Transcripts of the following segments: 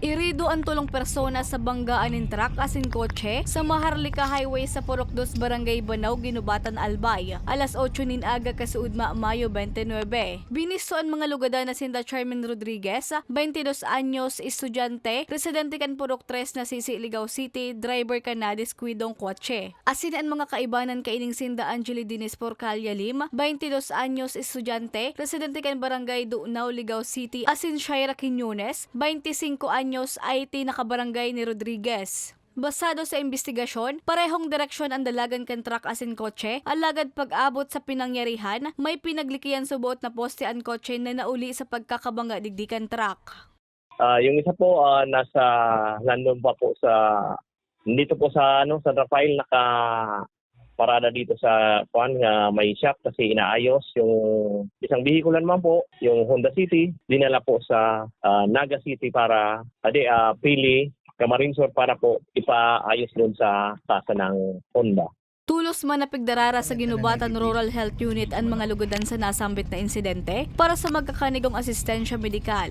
Irido ang tulong persona sa banggaan ng truck asin kotse sa Maharlika Highway sa Purok 2 Barangay Banaw, Ginubatan, Albay. Alas 8 nin aga kasuudma Mayo 29. Binisto ang mga lugada na sinda Charmin Rodriguez, 22 anyos, estudyante, residente kan Purok 3 na Sisi Ligaw City, driver ka na diskwidong kotse. Asin ang mga kaibanan kaining sinda Angeli Dines Porcalia Lim, 22 anyos, estudyante, residente kan Barangay Dunaw, Ligaw City, asin Shaira Quiñones, 25 anyos, IT nakabarangay ni Rodriguez. Basado sa investigasyon, parehong direksyon ang dalagan kan truck asin kotse, alagad pag-abot sa pinangyarihan, may pinaglikiyan subot na poste ang kotse na nauli sa pagkakabanga digdikan truck. Ah, yung isa po ah, nasa nandun pa po sa dito po sa ano sa Rafael naka parada dito sa kuan nga may shop kasi inaayos yung isang bihikulan man po yung Honda City dinala po sa ah, Naga City para ade ah, pili Camarinesor para po ipaayos doon sa tasa ng Honda. Tulos man napigdarara sa Ginubatan Rural Health Unit ang mga lugudan sa nasambit na insidente para sa magkakanigong asistensya medikal.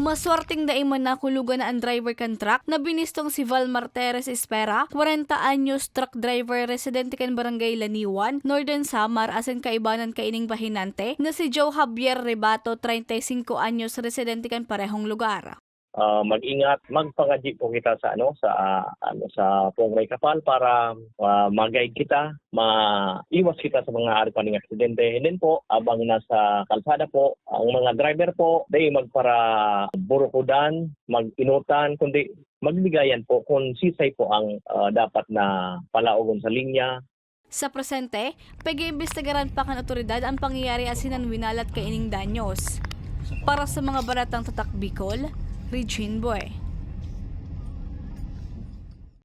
Maswerteng na iman na kulugan na ang driver kan truck na binistong si Val Marteres Espera, 40 anyos truck driver residente kan barangay Laniwan, Northern Samar asin kaibanan kaining bahinante na si Joe Javier Rebato, 35 anyos residente kan parehong lugar. Ah, mag-ingat, magpangadji po kita sa ano sa ah, ano sa Pongray Kapal para ah, mag-guide kita, maiwas kita sa mga ari paning aksidente. And then po, abang nasa kalsada po, ang mga driver po, day magpara burukudan, mag-inutan, kundi magbigayan po kung sisay po ang ah, dapat na palaugon sa linya, Sa presente, pag-iimbestigaran pa kan otoridad ang pangyayari asinan winalat kaining danyos. Para sa mga baratang tatak Bicol, 你裙袂？